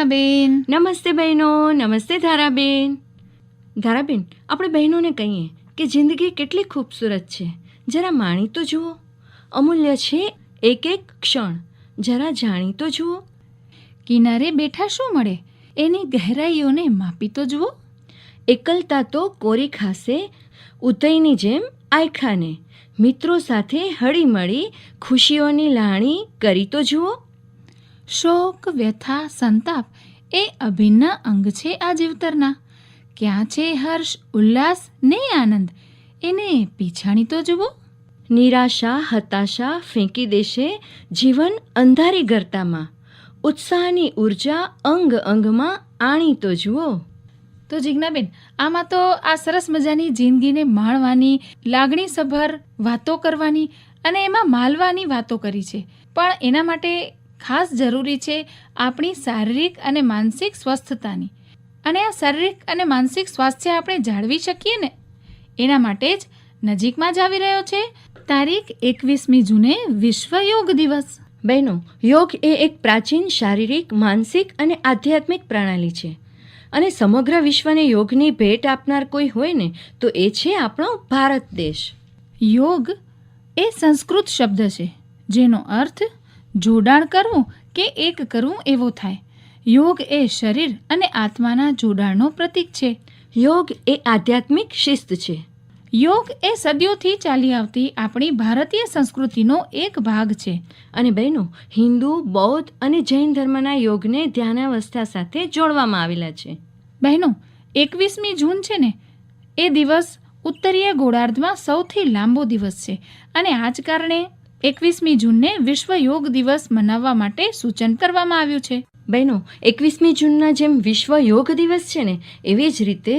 જિજ્ઞાબેન નમસ્તે બહેનો, નમસ્તે ધારાબેન. ધારાબેન, આપણે બહેનોને કહીએ કે જિંદગી કેટલી ખૂબસૂરત છે. જરા માણી તો જુઓ. અમૂલ્ય છે એક એક ક્ષણ. જરા જાણી તો જુઓ. કિનારે બેઠા શું મળે? એની ગહેરાઈઓને માપી તો જુઓ. એકલતા તો કોરી ખાસે ઉતયની જેમ આયખાને. મિત્રો સાથે હળીમળી ખુશીઓની લાણી કરી તો જુઓ. શોક, વ્યથા, સંતાપ એ અભિન્ન અંગ છે આ જીવતરના. ક્યાં છે હર્ષ, ઉલ્લાસ, ને આનંદ? એને પીછાણી તો જુઓ. નિરાશા, હતાશા ફેંકી દેશે જીવન અંધારી ગરતામાં. ઉત્સાહની ઊર્જા અંગ અંગમાં આણી તો જુઓ. તો જિજ્ઞાબેન, આમાં તો આ સરસ મજાની જિંદગીને માણવાની, લાગણીસભર વાતો કરવાની અને એમાં માલવાની વાતો કરી છે. પણ એના માટે ખાસ જરૂરી છે આપણી શારીરિક અને માનસિક સ્વસ્થતાની. અને આ શારીરિક અને માનસિક સ્વાસ્થ્ય આપણે જાળવી શકીએ ને? એના માટે જ નજીકમાં જ આવી રહ્યો છે તારીખ એકવીસમી જૂને વિશ્વ યોગ દિવસ. બહેનો યોગ એ એક પ્રાચીન શારીરિક માનસિક અને આધ્યાત્મિક પ્રણાલી છે. અને સમગ્ર વિશ્વને યોગની ભેટ આપનાર કોઈ હોય ને તો એ છે આપણો ભારત દેશ. યોગ એ સંસ્કૃત શબ્દ છે જેનો અર્થ જોડાણ કરવું કે એક કરવું એવો થાય? યોગ એ શરીર અને આત્માના જોડાણનો પ્રતીક છે. યોગ એ આધ્યાત્મિક શિસ્ત છે. યોગ એ સદીઓથી ચાલી આવતી આપણી ભારતીય સંસ્કૃતિનો એક ભાગ છે. અને બહેનો, હિન્દુ, બૌદ્ધ અને જૈન ધર્મના યોગને ધ્યાનાવસ્થા સાથે જોડવામાં આવેલા છે. બહેનો, એકવીસમી જૂન છે ને? એ દિવસ ઉત્તરીય ગોળાર્ધમાં સૌથી લાંબો દિવસ છે. અને આ જ કારણે એકવીસમી જૂનને વિશ્વ યોગ દિવસ મનાવવા માટે સૂચન કરવામાં આવ્યું છે. બહેનો એકવીસમી જૂનના જેમ વિશ્વ યોગ દિવસ છે ને એવી જ રીતે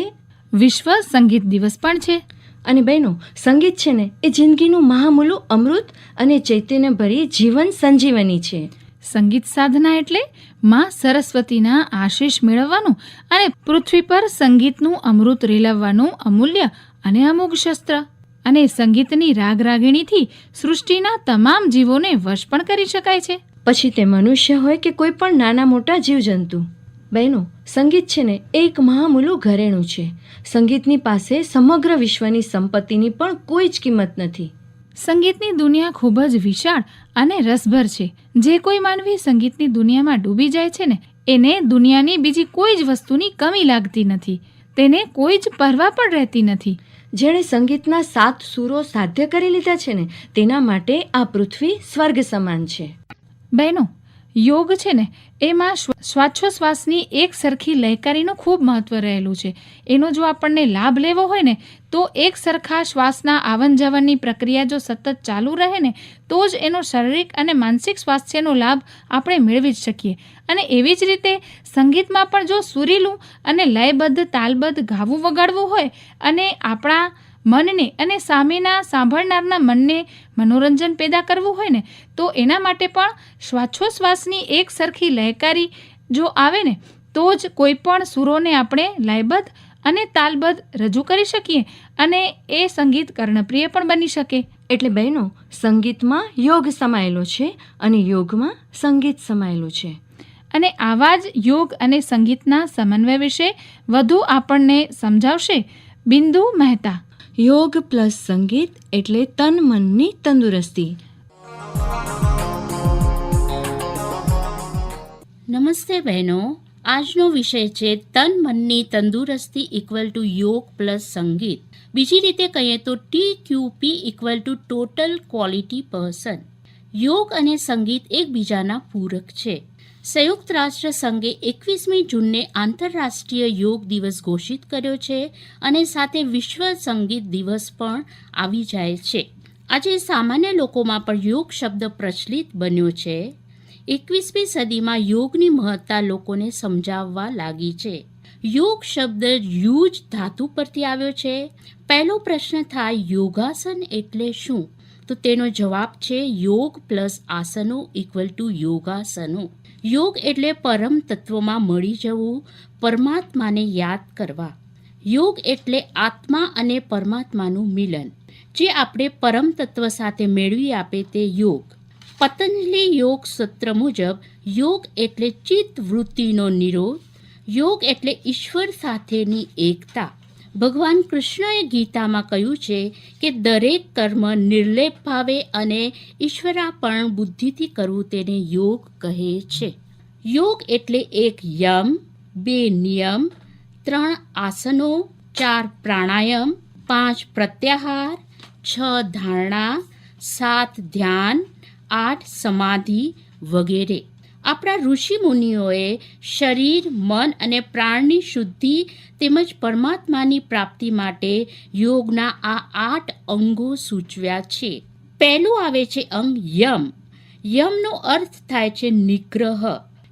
વિશ્વ સંગીત દિવસ પણ છે. અને બહેનો સંગીત છે ને એ જિંદગીનું મહામૂલું અમૃત અને ચૈતન્યભરી જીવન સંજીવની છે. સંગીત સાધના એટલે માં સરસ્વતીના આશીષ મેળવવાનું અને પૃથ્વી પર સંગીતનું અમૃત રેલાવવાનું અમૂલ્ય અને અમુક શસ્ત્ર. અને સંગીતની રાગ રાગીણીથી સૃષ્ટિના તમામ જીવોને વશ પણ કરી શકાય છે. પછી તે મનુષ્ય હોય કે કોઈ પણ નાના મોટા જીવજંતુ. બહેનો સંગીત છે ને એક મહામૂલું ઘરેણું છે. સંગીતની પાસે સમગ્ર વિશ્વની સંપત્તિની પણ કોઈ જ કિંમત નથી. સંગીતની દુનિયા ખૂબ જ વિશાળ અને રસભર છે. જે કોઈ માનવી સંગીતની દુનિયામાં ડૂબી જાય છે ને એને દુનિયાની બીજી કોઈ જ વસ્તુની કમી લાગતી નથી. તેને કોઈ જ પરવા પણ રહેતી નથી. જેણે સંગીતના સાત સૂરો સાધ્ય કરી લીધા છે ને, તેના માટે આ પૃથ્વી સ્વર્ગ સમાન છે. બહેનો, યોગ છે ને એમાં શ્વ- શ્વાસોશ્વાસની એક સરખી લહેકારીનું ખૂબ મહત્વ રહેલું છે. એનો જો આપણને લાભ લેવો હોય ને, તો એક સરખા શ્વાસના આવન જાવનની પ્રક્રિયા જો સતત ચાલુ રહે ને, તો જ એનો શારીરિક અને માનસિક સ્વાસ્થ્યનો લાભ આપણે મેળવી જ શકીએ. અને એવી જ રીતે સંગીતમાં પણ જો સુરીલું અને લયબદ્ધ તાલબદ્ધ ગાવું વગાડવું હોય અને આપણા મનને અને સામેના સાંભળનારના મનને મનોરંજન પેદા કરવું હોય ને તો એના માટે પણ શ્વાસોશ્વાસની એક સરખી લહેકારી જો આવે ને તો જ કોઈ પણ સુરોને આપણે લયબદ્ધ અને તાલબદ્ધ રજૂ કરી શકીએ અને એ સંગીત કર્ણપ્રિય પણ બની શકે. એટલે બહેનો સંગીતમાં યોગ સમાયેલો છે અને યોગમાં સંગીત સમાયેલું છે. અને આવા જ યોગ અને સંગીતના સમન્વય વિશે વધુ આપણને સમજાવશે બિંદુ મહેતા. યોગ પ્લસ સંગીત એટલે તન, મનની તંદુરસ્તી. નમસ્તે બહેનો. આજનો વિષય છે, તન, મનની તંદુરસ્તી ઇક્વલ ટુ યોગ પ્લસ સંગીત. બીજી રીતે કહીએ તો T Q P equal to total quality person યોગ અને સંગીત એકબીજાના પૂરક છે. સંયુક્ત રાષ્ટ્ર સંઘે એકવીસમી જૂનને આંતરરાષ્ટ્રીય યોગ દિવસ ઘોષિત કર્યો છે અને સાથે વિશ્વ સંગીત દિવસ પણ આવી જાય છે. આજે સામાન્ય લોકોમાં પણ યોગ શબ્દ પ્રચલિત બન્યો છે. એકવીસમી સદીમાં યોગની મહત્તા લોકોને સમજાવવા લાગી છે. યોગ શબ્દ યુજ ધાતુ પરથી આવ્યો છે. પહેલો પ્રશ્ન થાય, યોગાસન એટલે શું? તો તેનો જવાબ છે, યોગ પ્લસ આસનો ઇક્વલ ટુ યોગાસનો. યોગ એટલે પરમ તત્વમાં મળી જવું, પરમાત્માને યાદ કરવા. યોગ એટલે આત્મા અને પરમાત્માનું મિલન, જે આપણે પરમ તત્વ સાથે મેળવી આપે તે યોગ. પતંજલિ યોગ સૂત્ર મુજબ, યોગ એટલે ચિત્ત વૃત્તિનો નિરોધ, યોગ એટલે ઈશ્વર સાથેની એકતા. ભગવાન કૃષ્ણએ ગીતામાં કહ્યું છે કે દરેક કર્મ નિર્લેપ ભાવે અને ઈશ્વરાપણ બુદ્ધિથી કરવું તેને યોગ કહે છે. યોગ એટલે એક યમ, બે નિયમ, ત્રણ આસનો, ચાર પ્રાણાયામ, પાંચ પ્રત્યાહાર, છ ધારણા, સાત ધ્યાન, આઠ સમાધિ વગેરે. આપણા ઋષિ મુનિઓએ શરીર, મન અને પ્રાણની શુદ્ધિ તેમજ પરમાત્માની પ્રાપ્તિ માટે યોગના આ આઠ અંગો સૂચવ્યા છે. પહેલું આવે છે અંગ યમ. યમનો અર્થ થાય છે નિગ્રહ.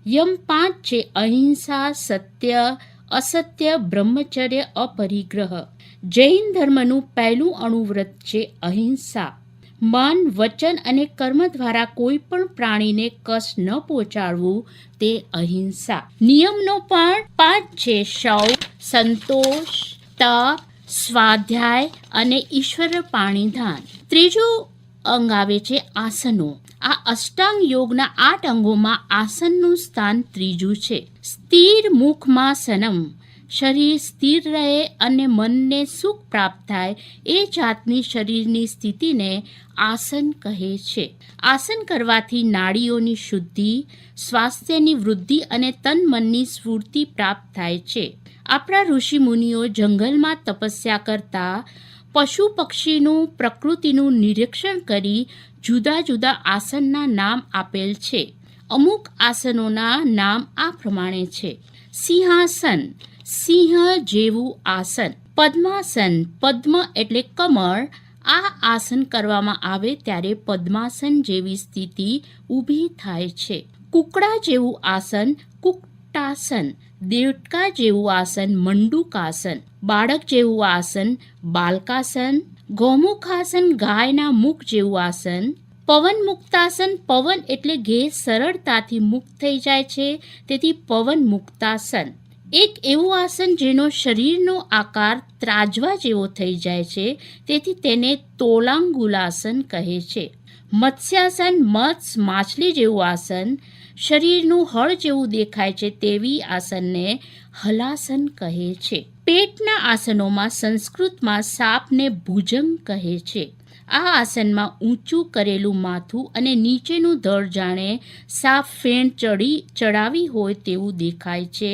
યમ પાંચ છે અહિંસા, સત્ય, અસત્ય, બ્રહ્મચર્ય, અપરિગ્રહ. જૈન ધર્મનું પહેલું અણુવ્રત છે અહિંસા. મન, વચન અને કર્મ દ્વારા કોઈ પણ પ્રાણીને કષ્ટ ન પહોંચાડવું, તે અહિંસા. નિયમનો પણ પાંચ છે. શૌચ સંતોષ, તપ, સ્વાધ્યાય અને ઈશ્વર પાણીધાન ત્રીજું અંગ આવે છે આસનો. આ અષ્ટાંગ યોગના આઠ અંગોમાં આસનનું સ્થાન ત્રીજું છે. સ્થિર મુખમાં સનમ. શરીર સ્થિર રહે અને મનને સુખ પ્રાપ્ત થાય એ જાતની શરીરની સ્થિતિને આસન કહે છે. આસન કરવાથી નાડીઓની શુદ્ધિ, સ્વાસ્થ્યની વૃદ્ધિ અને તન મનની સ્ફૂર્તિ પ્રાપ્ત થાય છે. આપણા ઋષિ મુનિઓ જંગલમાં તપસ્યા કરતા પશુ પક્ષીનું પ્રકૃતિનું નિરીક્ષણ કરી જુદા જુદા આસનના નામ આપેલ છે. અમુક આસનોના નામ આ પ્રમાણે છે. સિંહાસન સિંહ જેવું આસન, પદ્માસન, પદ્મ એટલે કમળ, આ આસન કરવામાં આવે ત્યારે પદ્માસન જેવી સ્થિતિ ઊભી થાય છે. કુકડા જેવું આસન, કુકટાસન, દેડકા જેવું આસન, મંડુકાસન, બાળક જેવું આસન, બાલકાસન, ગૌમુખાસન, ગાયના મુખ જેવું આસન, પવન મુક્તાસન, પવન એટલે ઘેર સરળતાથી મુક્ત થઈ જાય છે, તેથી પવન મુક્તાસન. એક એવું આસન જેનો શરીરનો આકાર ત્રાજવા જેવો થઈ જાય છે, તેથી તેને તોલાંગુલાસન કહે છે. મત્સ્યાસન મત્સ માછલી જેવું આસન શરીરનું હળ જેવું દેખાય છે તેવી આસનને હલાસન કહે છે. પેટના આસનોમાં સંસ્કૃતમાં સાપને ભુજંગ કહે છે. આ આસનમાં ઊંચું કરેલું માથું અને નીચેનું ધડ જાણે સાપ ફેણ ચડી, ચડાવી હોય તેવું દેખાય છે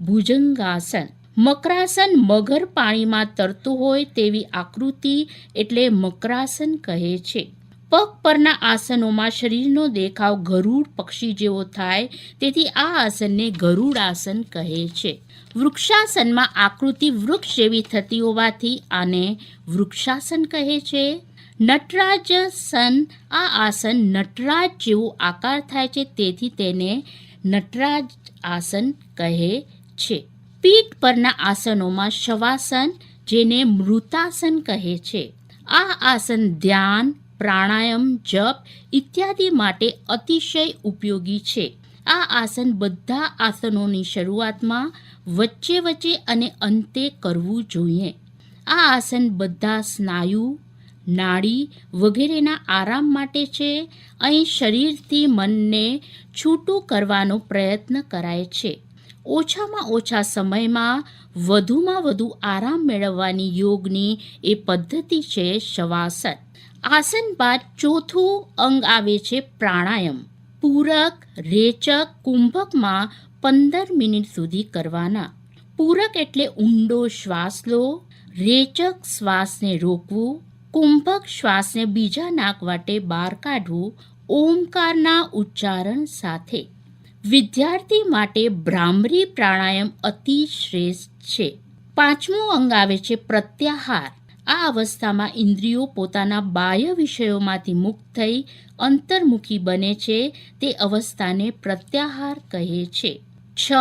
ભુજંગાસન. મકરાસન મગર પાણીમાં તરતું હોય તેવી આકૃતિ એટલે મકરાસન કહે છે. પગ પરના આસનોમાં શરીરનો દેખાવ ગરુડ પક્ષી જેવો થાય, તેથી આ આસનને ગરુડાસન કહે છે. વૃક્ષાસનમાં આકૃતિ વૃક્ષ જેવી થતી હોવાથી આને વૃક્ષાસન કહે છે. નટરાજસન આ આસન નટરાજ જેવું આકાર થાય છે, તેથી તેને નટરાજ આસન કહે છે. પીઠ પરના આસનોમાં શવાસન, જેને મૃતાસન કહે છે. આ આસન ધ્યાન, પ્રાણાયામ, જપ ઇત્યાદિ માટે અતિશય ઉપયોગી છે. આ આસન બધા આસનોની શરૂઆતમાં વચ્ચે વચ્ચે અને અંતે કરવું જોઈએ. આ આસન બધા સ્નાયુ, નાડી વગેરેના આરામ માટે છે. અહીં શરીરથી મનને છૂટું કરવાનો પ્રયત્ન કરાય છે. ઓછામાં ઓછા સમયમાં વધુમાં વધુ આરામ મેળવવાની યોગની એ પદ્ધતિ છે શવાસન. આસન બાદ ચોથું અંગ આવે છે પ્રાણાયામ. પૂરક, રેચક, કુંભકમાં પંદર મિનિટ સુધી કરવાના. પૂરક એટલે ઊંડો શ્વાસ લો, રેચક શ્વાસને રોકવું, કુંભક શ્વાસને બીજા નાક વાટે બહાર કાઢવું, ઓમકારના ઉચ્ચારણ સાથે. વિદ્યાર્થી માટે ભ્રામરી પ્રાણાયામ અતિ શ્રેષ્ઠ છે. પાંચમું અંગ આવે છે પ્રત્યાહાર. આ અવસ્થામાં ઇન્દ્રિયો પોતાના બાહ્ય વિષયોમાંથી મુક્ત થઈ અંતર્મુખી બને છે, તે અવસ્થાને પ્રત્યાહાર કહે છે. છ,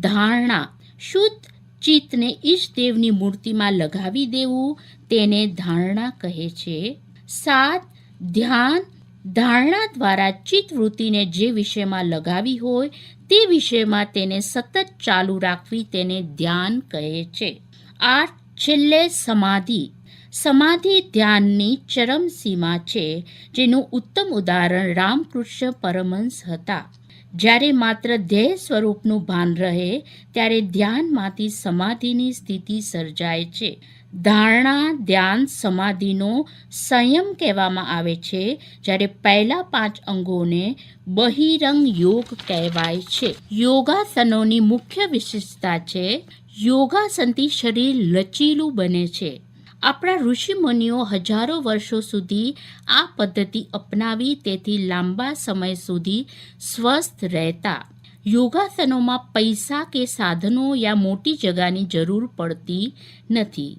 ધારણા. શુદ્ધ ચિત્તને ઈષ્ટદેવની મૂર્તિમાં લગાવી દેવું તેને ધારણા કહે છે. સાત, ધ્યાન. ધારણા દ્વારા ચિત્તવૃત્તિને જે વિષયમાં લગાવી હોય તે વિષયમાં તેને સતત ચાલુ રાખવી તેને ધ્યાન કહે છે. આઠ, છેલ્લે સમાધિ. સમાધિ ધ્યાનની ચરમસીમા છે, જેનું ઉત્તમ ઉદાહરણ રામકૃષ્ણ પરમહંસ હતા. જ્યારે માત્ર ધ્યેય સ્વરૂપનું ભાન રહે, ત્યારે ધ્યાનમાંથી સમાધિની સ્થિતિ સર્જાય છે. ધારણા ધ્યાન સમાધિનો સંયમ કહેવામાં આવે છે, જ્યારે પહેલા પાંચ અંગોને બહિરંગ યોગ કહેવાય છે. યોગાસનોની મુખ્ય વિશેષતા છે, યોગાસનથી શરીર લચીલું બને છે. આપણા ઋષિમુનિઓ હજારો વર્ષો સુધી આ પદ્ધતિ અપનાવી તેથી લાંબા સમય સુધી સ્વસ્થ રહેતા. યોગાસનોમાં પૈસા કે સાધનો યા મોટી જગાની જરૂર પડતી નથી.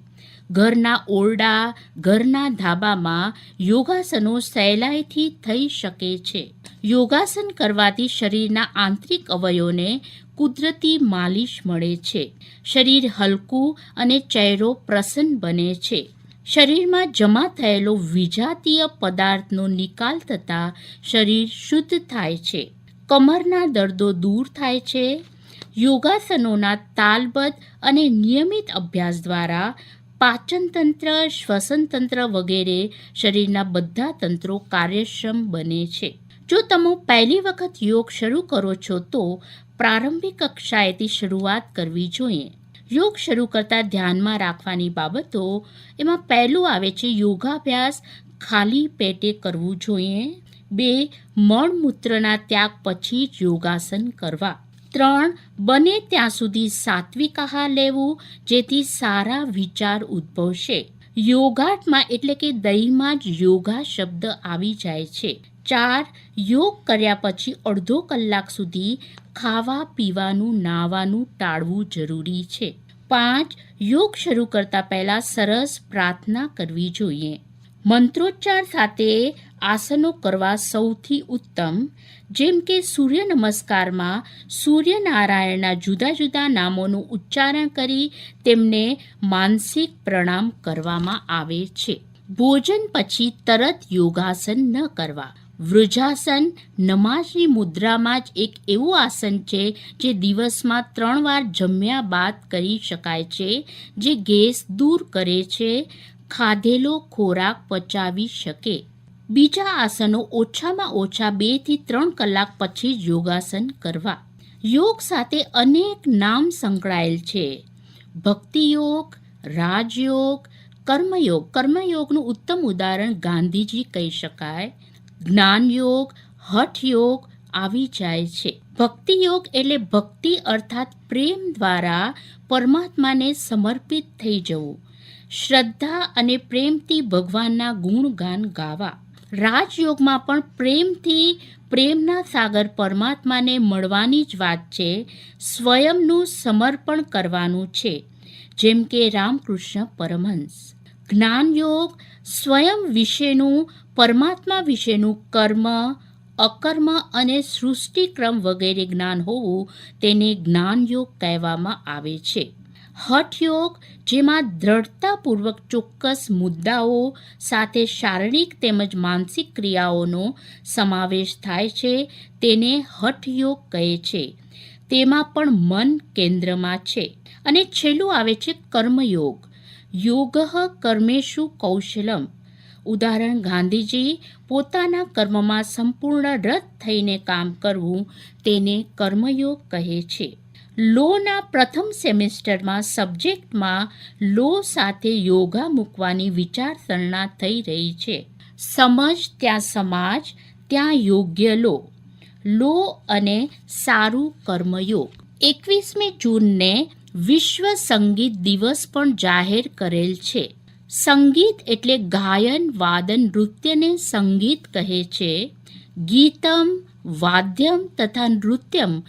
ઘરના ઓરડા, ઘરના ધાબામાં યોગાસનો સહેલાઈથી થઈ શકે છે. યોગાસન કરવાથી શરીરના આંતરિક અવયવોને કુદરતી માલિશ મળે છે. શરીર હલકું અને ચહેરો પ્રસન્ન બને છે. શરીરમાં જમા થયેલો વિજાતીય પદાર્થનો નિકાલ થતાં શરીર શુદ્ધ થાય છે. કમરના દર્દો દૂર થાય છે. યોગાસનોના તાલબદ્ધ અને નિયમિત અભ્યાસ દ્વારા પાચનતંત્ર, શ્વસનતંત્ર વગેરે શરીરના બધા તંત્રો કાર્યક્ષમ બને છે. જો તમે પહેલી વખત યોગ શરૂ કરો છો, તો પ્રારંભિક કક્ષાએથી શરૂઆત કરવી જોઈએ. યોગ શરૂ કરતાં ધ્યાનમાં રાખવાની બાબતો, એમાં પહેલું આવે છે યોગાભ્યાસ. ખાલી પેટે કરવું જોઈએ. બે મળમૂત્રના ત્યાગ પછી જ યોગાસન કરવા. ત્રણ બને ત્યાં સુધી સાત્વિક આહાર લેવું, જેથી સારા વિચાર ઉદ્ભવશે. યોગાટમાં એટલે કે દહીંમાં જ યોગા શબ્દ આવી જાય છે. ચાર, યોગ કર્યા પછી અડધો કલાક સુધી ખાવા, પીવાનું, નાવાનું ટાળવું જરૂરી છે. પાંચ, યોગ શરૂ કરતા પહેલા સરસ પ્રાર્થના કરવી જોઈએ. મંત્રોચ્ચાર સાથે આસનો કરવા સૌથી ઉત્તમ, જેમ કે સૂર્ય નમસ્કારમાં સૂર્યનારાયણના જુદા જુદા નામોનું ઉચ્ચારણ કરી તેમને માનસિક પ્રણામ કરવામાં આવે છે. ભોજન પછી તરત યોગાસન ન કરવા. વૃજાસન નમાઝની મુદ્રામાં જ એક એવું આસન છે જે દિવસમાં ત્રણ વાર જમ્યા બાદ કરી શકાય છે, જે ગેસ દૂર કરે છે, ખાધેલો ખોરાક પચાવી શકે. બીજા આસનો ઓછામાં ઓછા બેથી ત્રણ કલાક પછી યોગાસન કરવા. યોગ સાથે અનેક નામ સંકળાયેલ છે. ભક્તિયોગ, રાજયોગ, કર્મયોગ. કર્મયોગનું ઉત્તમ ઉદાહરણ ગાંધીજી કહી શકાય. જ્ઞાનયોગ, હઠયોગ આવી જાય છે. ભક્તિયોગ એટલે ભક્તિ અર્થાત પ્રેમ દ્વારા પરમાત્માને સમર્પિત થઈ જવું. શ્રદ્ધા અને પ્રેમથી ભગવાનના ગુણગાન ગાવા. રાજયોગમાં પણ પ્રેમથી પ્રેમના સાગર પરમાત્માને મળવાની જ વાત છે, સ્વયંનું સમર્પણ કરવાનું છે, જેમ કે રામકૃષ્ણ પરમહંસ. જ્ઞાનયોગ સ્વયં વિશેનું, પરમાત્મા વિશેનું કર્મ, અકર્મ અને સૃષ્ટિક્રમ વગેરે જ્ઞાન હોવું તેને જ્ઞાનયોગ કહેવામાં આવે છે. હઠયોગ, જેમાં દ્રઢતાપૂર્વક ચોક્કસ મુદ્દાઓ સાથે શારીરિક તેમજ માનસિક ક્રિયાઓનો સમાવેશ થાય છે, તેને હઠયોગ કહે છે. તેમાં પણ મન કેન્દ્રમાં છે અને છેલ્લું આવે છે કર્મયોગ. યોગ કર્મેશુ કૌશલમ. ઉદાહરણ, ગાંધીજી પોતાના કર્મમાં સંપૂર્ણ રત થઈને કામ કરવું તેને કર્મયોગ કહે છે. લોના પ્રથમ સેમેસ્ટરમાં સબ્જેક્ટમાં લો સાથે યોગા મૂકવાની વિચારસરણા થઈ રહી છે. સમજ, ત્યાં સમાજ, ત્યાં યોગ્ય લો. લો અને સારું કર્મયોગ. એકવીસમી જૂનને વિશ્વ સંગીત દિવસ પણ જાહેર કરેલ છે. સંગીત એટલે ગાયન, વાદન, નૃત્યને સંગીત કહે છે. ગીતમ, વાદ્યમ તથા નૃત્યમ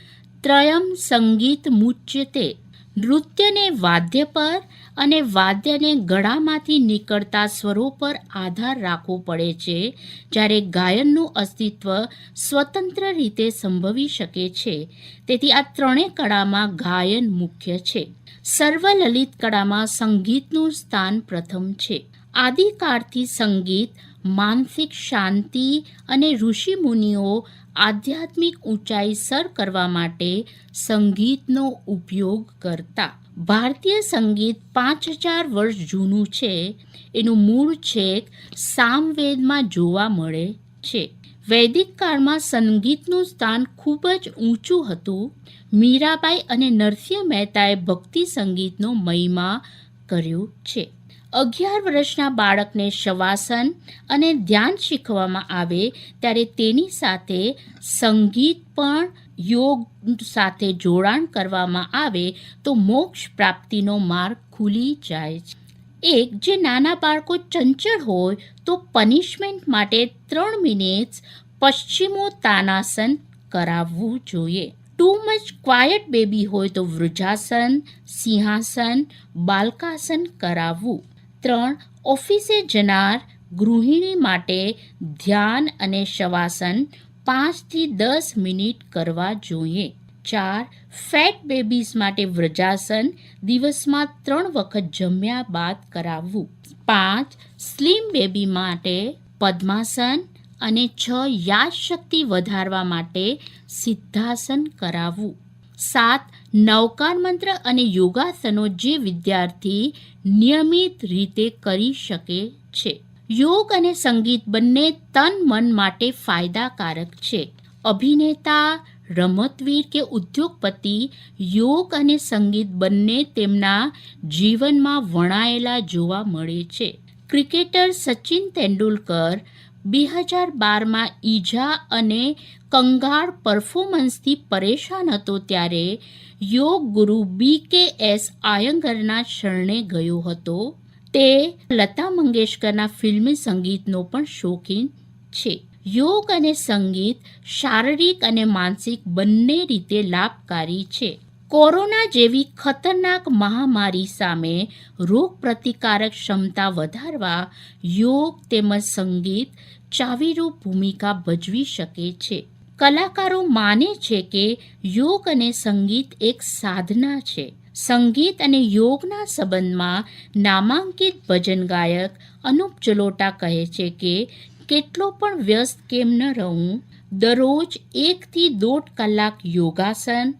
ત્રયમ સંગીત મુચ્યતે. નૃત્યને વાદ્ય પર અને વાદ્યને ગળામાંથી નીકળતા સ્વરો પર આધાર રાખવો પડે છે, જ્યારે ગાયનનું અસ્તિત્વ સ્વતંત્ર રીતે સંભવી શકે છે. તેથી આ ત્રણેય કળામાં ગાયન મુખ્ય છે. સર્વલલિત કળામાં સંગીતનું સ્થાન પ્રથમ છે. આદિકાળથી સંગીત માનસિક શાંતિ અને ઋષિમુનિઓ આધ્યાત્મિક ઊંચાઈ સર કરવા માટે સંગીતનો ઉપયોગ કરતા. ભારતીય સંગીત પાંચ હજાર વર્ષ જૂનું છે. એનું મૂળ છેક સામવેદમાં જોવા મળે છે. વૈદિક કાળમાં સંગીતનું સ્થાન ખૂબ જ ઊંચું હતું. મીરાબાઈ અને નરસિંહ મહેતાએ ભક્તિ સંગીતનો મહિમા કર્યો છે. અગિયાર વર્ષના બાળકને શવાસન અને ધ્યાન શીખવામાં આવે ત્યારે તેની સાથે સંગીત પણ, યોગ સાથે જોડાણ કરવામાં આવે તો મોક્ષ પ્રાપ્તિનો માર્ગ ખુલી જાય છે. એક, જે નાના બાળકો ચંચળ હોય તો પનિશમેન્ટ માટે ત્રણ મિનિટ્સ પશ્ચિમો તાનાસન કરાવવું જોઈએ. ટુ મચ ક્વાયટ બેબી હોય તો વૃજાસન સિંહાસન, બાલકાસન કરાવવું. ત્રણ ઓફિસે જનાર ગૃહિણી માટે ધ્યાન અને શવાસન પાંચથી દસ મિનિટ કરવા જોઈએ. ચાર, ફેટ બેબીઝ માટે વ્રજાસન દિવસમાં ત્રણ વખત જમ્યા બાદ કરાવવું. પાંચ, સ્લિમ બેબી માટે પદ્માસન અને છ, યાદશક્તિ વધારવા માટે સિદ્ધાસન કરાવવું. સાત નવકાર મંત્ર અને યોગાસનો જે વિદ્યાર્થી નિયમિત રીતે કરી શકે છે. યોગ અને સંગીત બંને તન મન માટે ફાયદાકારક છે. અભિનેતા, રમતવીર કે ઉદ્યોગપતિ યોગ અને સંગીત બંને તેમના જીવનમાં વણાયેલા જોવા મળે છે. ક્રિકેટર સચિન તેંડુલકર બે હજાર બારમાં ઈજા અને કંગાળ પરફોર્મન્સથી પરેશાન હતો ત્યારે યોગ ગુરુ બી કે એસ આયંગરના શરણે ગયો હતો. તે લતા મંગેશકરના ફિલ્મી સંગીતનો પણ શોખીન છે. યોગ અને સંગીત શારીરિક અને માનસિક બંને રીતે લાભકારી છે. કોરોના જેવી ખતરનાક મહામારી સામે રોગ પ્રતિકારક ક્ષમતા વધારવા યોગ તેમજ સંગીત ચાવીરૂપ ભૂમિકા ભજવી શકે છે. કલાકારો માને છે કે યોગ અને સંગીત એક સાધના છે. સંગીત અને યોગના સંબંધમાં નામાંકિત ભજન ગાયક અનુપ જલોટા કહે છે કે, કેટલો પણ વ્યસ્ત કેમ ન રહું, દરરોજ એકથી દોઢ કલાક યોગાસન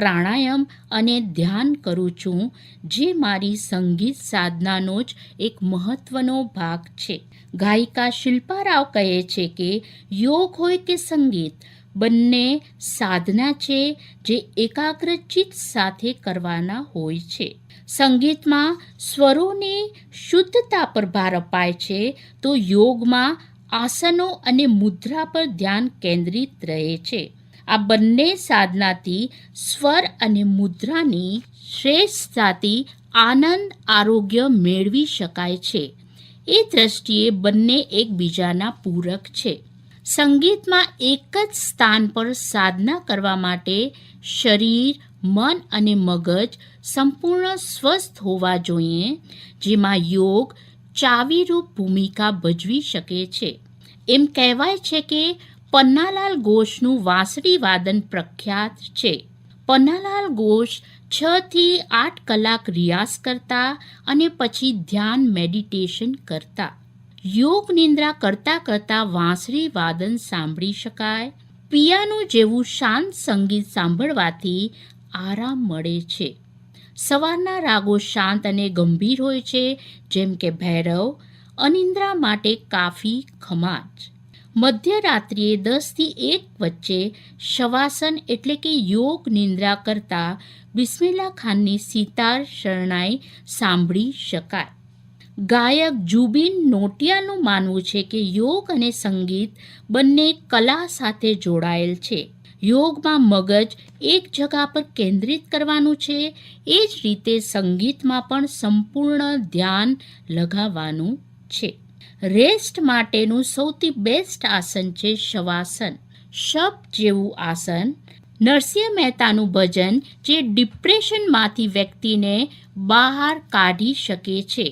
પ્રાણાયામ અને ધ્યાન કરું છું, જે મારી સંગીત સાધનાનો જ એક મહત્વનો ભાગ છે. ગાયિકા શિલ્પા રાવ કહે છે કે, યોગ હોય કે સંગીત, બંને સાધના છે જે એકાગ્રચિત સાથે કરવાના હોય છે. સંગીતમાં સ્વરોની શુદ્ધતા પર ભાર અપાય છે, તો યોગમાં આસનો અને મુદ્રા પર ધ્યાન કેન્દ્રિત રહે છે. આ બંને સાધનાથી સ્વર અને મુદ્રાની શ્રેષ્ઠતાથી આનંદ, આરોગ્ય મેળવી શકાય છે. એ દ્રષ્ટિએ બંને એકબીજાના પૂરક છે. સંગીતમાં એક જ સ્થાન પર સાધના કરવા માટે શરીર, મન અને મગજ સંપૂર્ણ સ્વસ્થ હોવા જોઈએ, જેમાં યોગ ચાવીરૂપ ભૂમિકા ભજવી શકે છે. એમ કહેવાય છે કે પન્નાલાલ ઘોષનું વાંસળી વાદન પ્રખ્યાત છે. પન્નાલાલ ઘોષ છ થી આઠ કલાક રિયાઝ કરતા અને પછી ધ્યાન મેડિટેશન કરતા. યોગ નિંદ્રા કરતાં કરતાં વાંસળી વાદન સાંભળી શકાય. પિયાનો જેવું શાંત સંગીત સાંભળવાથી આરામ મળે છે. સવારના રાગો શાંત અને ગંભીર હોય છે, જેમ કે ભૈરવ, અનિંદ્રા માટે કાફી ખમાજ. મધ્યરાત્રિએ દસથી એક વચ્ચે શવાસન એટલે કે યોગ નિંદ્રા કરતા બિસ્મિલ્લા ખાનની સિતાર શરણાઈ સાંભળી શકાય. ગાયક જુબિન નોટિયાનું માનવું છે કે યોગ અને સંગીત બંને કલા સાથે જોડાયેલ છે. યોગમાં મગજ એક જગા પર કેન્દ્રિત કરવાનું છે. એ જ રીતે સંગીતમાં પણ સંપૂર્ણ ધ્યાન લગાવવાનું છે. રેસ્ટ માટેનું સૌથી બેસ્ટ આસન છે શવાસન. શબ જેવું આસન, નરસિંહ મહેતાનું ભજન જે ડિપ્રેશનમાંથી વ્યક્તિને બહાર કાઢી શકે છે.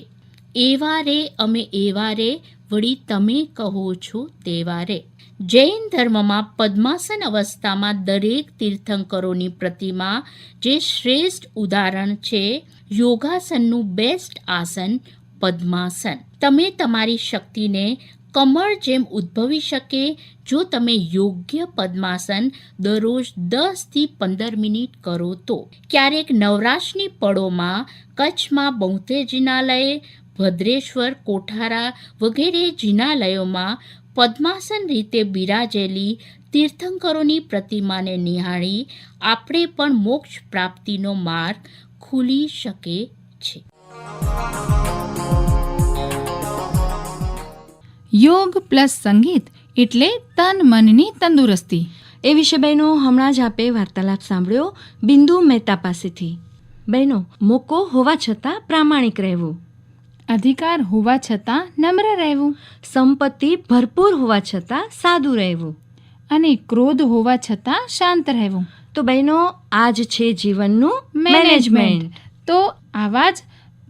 એવા રે અમે એવા રે વળી તમે કહો છો તેવા રે જૈન ધર્મમાં પદ્માસન અવસ્થામાં દરેક તીર્થંકરોની પ્રતિમા જે શ્રેષ્ઠ ઉદાહરણ છે, યોગાસનનું બેસ્ટ આસન પદ્માસન. તમે તમારી શક્તિને કમળ જેમ ઉદ્ભવી શકે, જો તમે યોગ્ય પદ્માસન દરરોજ દસથી પંદર મિનિટ કરો તો. ક્યારેક નવરાશની પળોમાં, કચ્છમાં બહુતેર જિનાલય, ભદ્રેશ્વર કોઠારા વગેરે જિનાલયોમાં પદ્માસન રીતે બિરાજેલી તીર્થંકરોની પ્રતિમાને નિહાળી, આપણે પણ મોક્ષ પ્રાપ્તિનો માર્ગ ખુલી શકે છે. યોગ પ્લસ સંગીત એટલે તન મનની તંદુરસ્તી. એ વિશે બહેનો હમણાં જ આપે વાર્તાલાપ સાંભળ્યો બિંદુ મહેતા પાસેથી. બહેનો મોકો હોવા છતાં પ્રામાણિક રહેવું. અધિકાર હોવા છતાં નમ્ર રહેવું. સંપત્તિ ભરપૂર હોવા છતાં સાદું રહેવું. અને ક્રોધ હોવા છતાં શાંત રહેવું. તો બહેનો આ જ છે જીવનનું મેનેજમેન્ટ મેનેજમેન્ટ તો આવા જ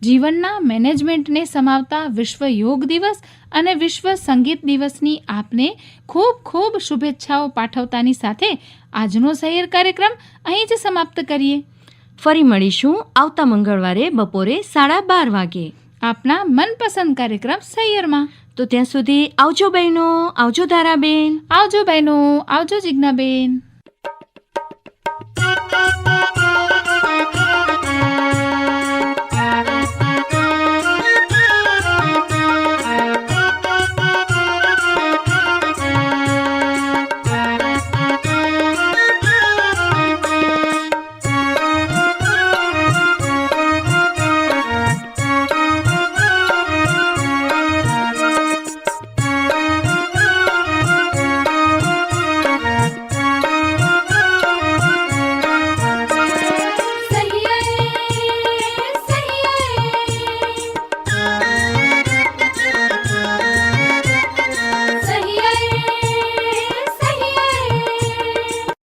જીવનના મેનેજમેન્ટને સમાવતા વિશ્વ યોગ દિવસ અને વિશ્વ સંગીત દિવસની આપને ખૂબ ખૂબ શુભેચ્છાઓ પાઠવતાની સાથે આજનો શહેર કાર્યક્રમ અહીં જ સમાપ્ત કરીએ. ફરી મળીશું આવતા મંગળવારે બપોરે સાડા બાર વાગે. આપના મનપસંદ કાર્યક્રમ સૈયરમાં તો ત્યાં સુધી આવજો બહેનો આવજો ધારાબેન. આવજો બહેનો આવજો જિજ્ઞાબેન.